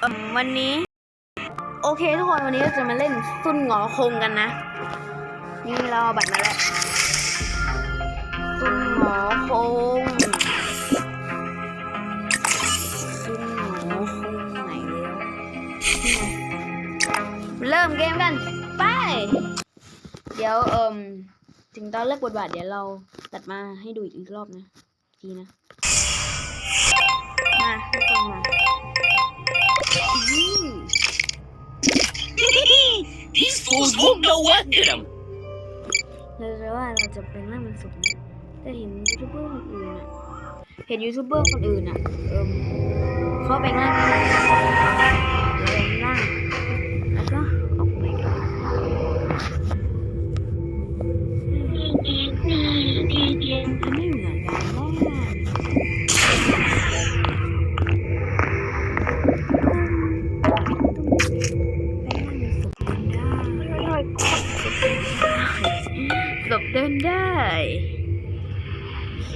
เอิ่มวันนี้ โอเคทุกคนวันนี้เราจะมาเล่นซุนหงอคงกันนะ นี่เราเอาบัตรมาแล้วซุนหงอคงซุนหงอคงไหนแล้วนี่ไงเริ่มเกมกัน ไป เดี๋ยวเอิ่มถึงตอนเลิกบทบาทเดี๋ยวเราตัดมาให้ดูอีกรอบนะทีนะ มาทุกคนมา These fools won't know what hit them. เราจะว่าเราจะเป็นหน้ามันสุกนะแต่เห็นยูทูบเบอร์คนอื่นอะเห็นยูทูบเบอร์คนอื่นอะเอิมเขาไปง่ายมากเลยเราเป็น ศพเดินได้โอเค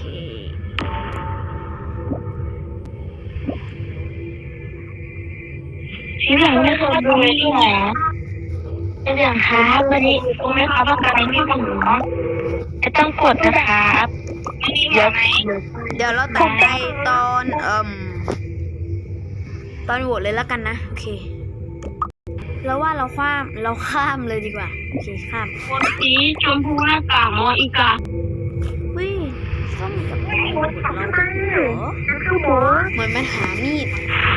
พี่หลังไม่เคยดูเลยที่ไหนเป็นอย่างครับวันนี้รู้ไหมครับว่าการไม่ถึงจะต้องกดนะครับเดี๋ยวเดี๋ยวเราตัดให้ตอนเอ่มตอนโหวตเลยแล้วกันนะ โอเค แล้วว่าเราข้าม เราข้ามเลยดีกว่า โอเคข้ามคนสีชมพูหน้ากากมออีกาวิส้มกับแดงโหวตเราเหรอคือหมูเหมือนมันหามีด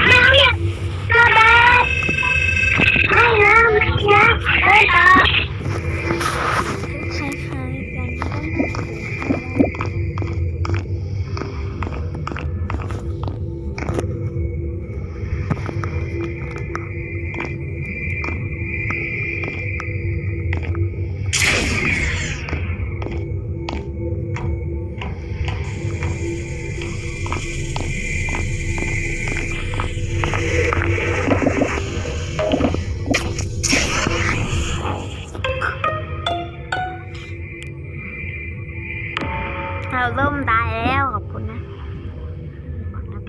แมวเนี่ยก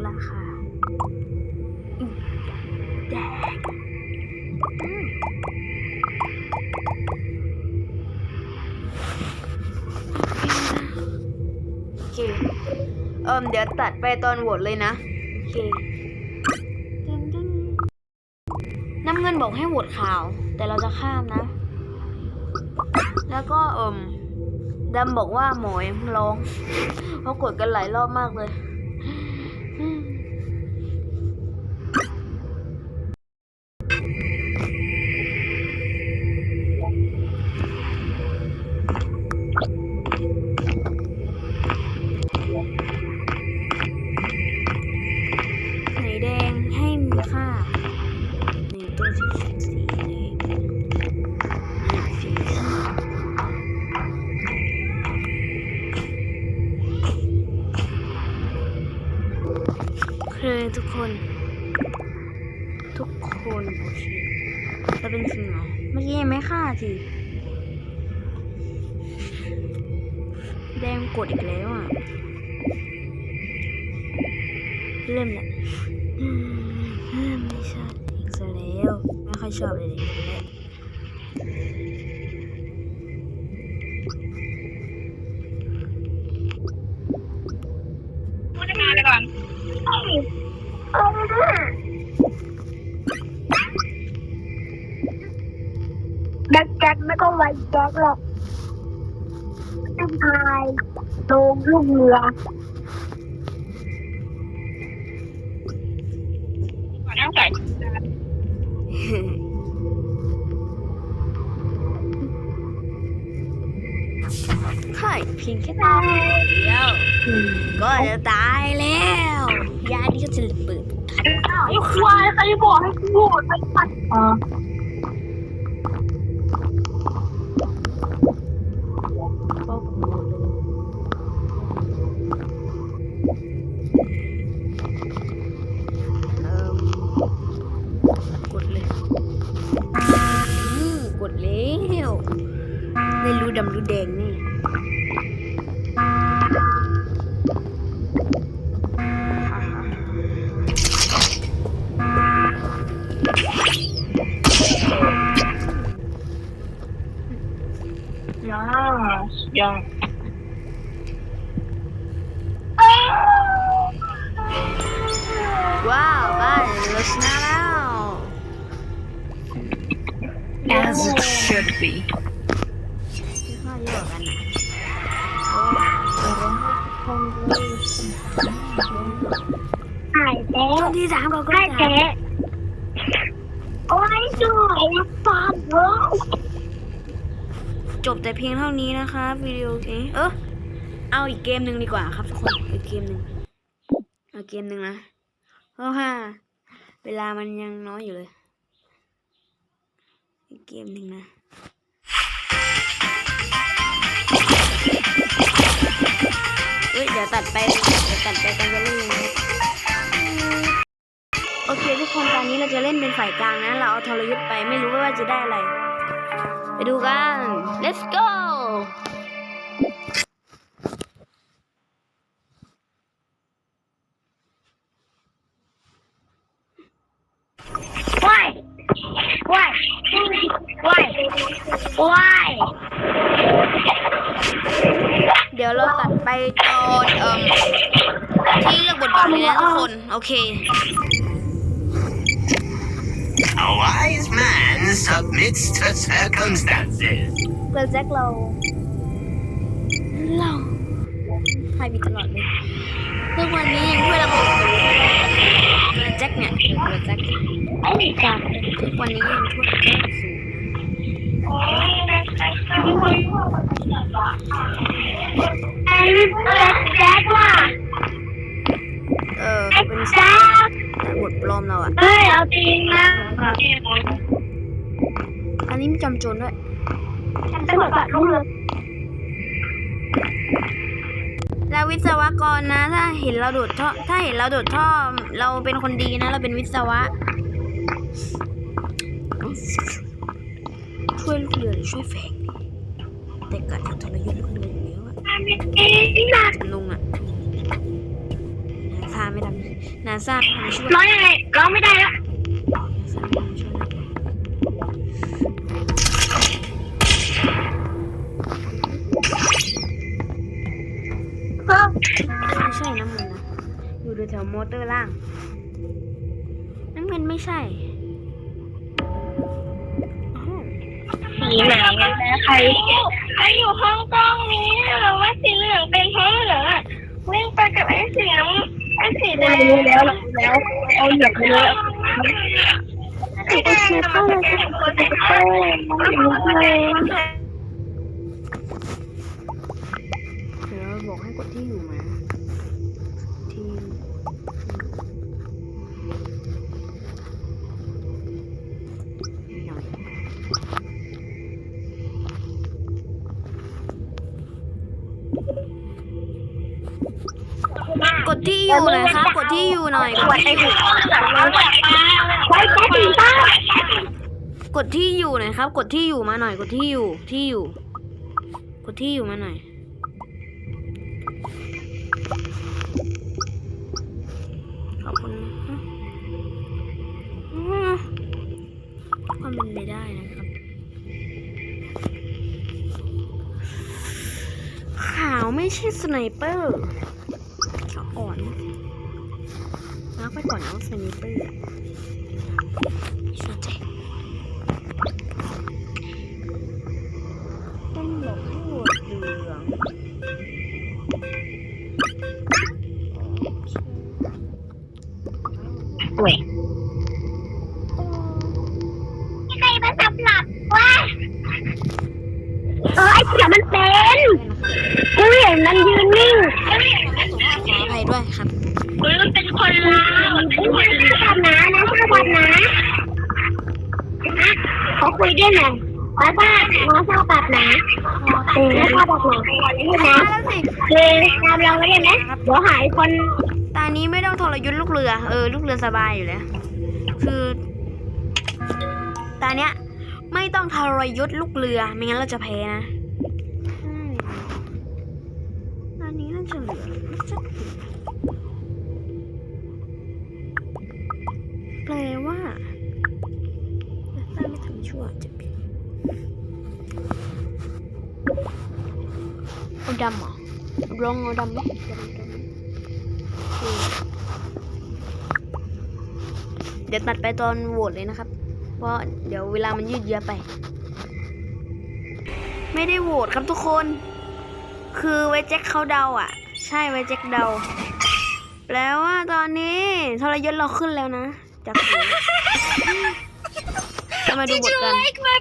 นักราคาอืมแดงโอเคเอิมเดี๋ยวตัดไปตอนโหวตเลยนะ โอเคน้ำเงินบอกให้โหวตข่าว แต่เราจะข้ามนะ แล้วก็เอิมดำบอกว่าหมอยร้อง เพราะกดกันหลายรอบมากเลย Mm-hmm. ทุกคนโอเคจะเป็นสิงเหรอเมื่อกี้ยังไม่ฆ่าสิแดงกดอีกแล้วอะ เริ่มละอืมเริ่มไม่ชอบอีกแล้ว ไม่ค่อยชอบเลยเด็ก จ็คไม่ต้องไว้แจ็คหรอกต้องพายลงลูกเรือก่อนนั่งใส่ใช่เพียงแค่ตายเดียวก็จะตายแล้วยานี่ก็จะเปิดไอ้ควายใครบอกให้กูโหวตไปปัดอ่า ยอดว้าวบ้านเราชนะแล้ว As it should be. ที่ข้อเยอะกว่ากันนะหายแล้ช่ววงที่สามเราก็หายจะแล้โอ้ยสวยนะปามเว้ย จบแต่เพียงเท่านี้นะครับวิดีโอนี้เออเอาอีกเกมหนึ่งดีกว่าครับทุกคนอีกเกมหนึ่งเอาเกมหนึ่งนะเพราะว่าเวลามันยังน้อยอยู่เลย อีกเกมหนึ่งนะเฮ้ยเดี๋ยวตัดไปเดี๋ยวตัดไปกันจะเล่นนะโอเคทุกคนตอนนี้เราจะเล่นเป็นฝ่ายกลางนะ เราเอาทรยุทธ์ไปไม่รู้ว่าจะได้อะไร ไปดูกัน let's go ว้ายว้ายว้ายว้ายเดี๋ยวเราตัดไปตอนเอ่มที่เลือกบทบาทเลยนะทุกคน โอเค A wise man submits to circumstances. เกิร์ลแจ็คเรา เราให้ผิดตลอดเลยทุกวันนี้ยังช่วยระบบอยู่เกิร์ลแจ็คเนี่ยเกิร์ลแจ็คไอ้จับทุกวันนี้ยังช่วยระบบสูงไอ้แจ๊กว่ะเออไอ้เป็นแจ๊กบทปลอมเราอะเฮ้ยเอาจริงนะอันนี้มีจำโจรด้วย ฉันเป็นแบบลูกเลยแล้ววิศวกรนะ ถ้าเห็นเราโดดท่อถ้าเห็นเราโดดท่อ เราเป็นคนดีนะ เราเป็นวิศวะ ช่วยลูกเรือหรือช่วยแฝงดีแต่กะจะทรยศลูกเรืออยู่แล้วอะเองนะจำนงอะนาซาไม่ทำนาซาไม่ทำช่วยร้องยังไงร้องไม่ได้แล้ว ใช่น้ำเงินนะ อยู่แถวๆมอเตอร์ล่าง น้ำเงินไม่ใช่อ้าวสีไหนนะใครใครอยู่ห้องกล้องนี้หรือว่าสีเหลืองเป็นเพราะเหลืองอะวิ่งไปกับไอ้สีน้ำไอ้สีแดงรู้แล้วแล้วเอาเหลืองเลยสีแดงก็เลยจะเป็นคนที่โตมันรู้เลยเดี๋ยวบอกให้กดที่อยู่มา กดที่อยู่หน่อยครับ กดที่อยู่หน่อยกดที่อยู่ไว้แค่สีฟ้ากดที่อยู่หน่อยครับ กดที่อยู่มาหน่อย กดที่อยู่ที่อยู่กดที่อยู่มาหน่อย ขอบคุณนะความเป็นไปได้ ไม่ใช่สไนเปอร์ขาวอ่อนมาร์กไปก่อนนะว่าสไนเปอร์อะไม่สนใจต้องบอกให้โหวตเหลืองเว้ย เป็นคนลาวไม่ชอบนะนะชอบทำนะขาคุยด้วยหน่อยว่าป้าน้องชอบแบบนะเออชอบแบบไหนนะคือตามเราไม่ได้ไหมเดี๋ยวหายคนตอนนี้ไม่ต้องทรยศลูกเรือ เออ ลูกเรือสบายอยู่แล้ว คือตอนเนี้ย ไม่ต้องทรยศลูกเรือ ไม่งั้นเราจะแพ้นะ ดเอาดำเหรอลองเอาดำไหมดำดำโอเคเดี๋ยวตัดไปตอนโหวตเลยนะครับ เพราะเดี๋ยวเวลามันยืดเยื้อไป ไม่ได้โหวตครับทุกคน คือไว้แจ็คเขาเดาอะ ใช่ไว้แจ็คเดา แปลว่าตอนนี้ทรยศเราขึ้นแล้วนะจากศูนย์จะมาดูบทกัน my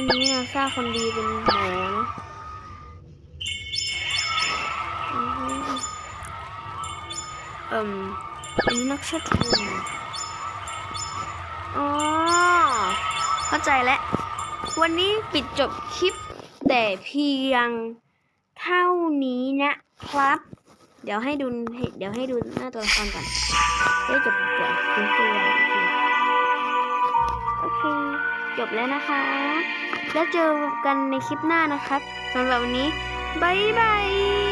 วันนี้นาซาคนดีเป็นหมอนะอือฮึเอิ่มอันนี้นักเชิดทุนอ๋อ เข้าใจแล้ว วันนี้ปิดจบคลิปแต่เพียงเท่านี้นะครับ เดี๋ยวให้ดู เดี๋ยวให้ดูหน้าตัวละครก่อนได้จบก่อนคุณตัวโอเค จบแล้วนะคะ แล้วเจอกันในคลิปหน้านะครับสำหรับวันนี้ บ๊ายบาย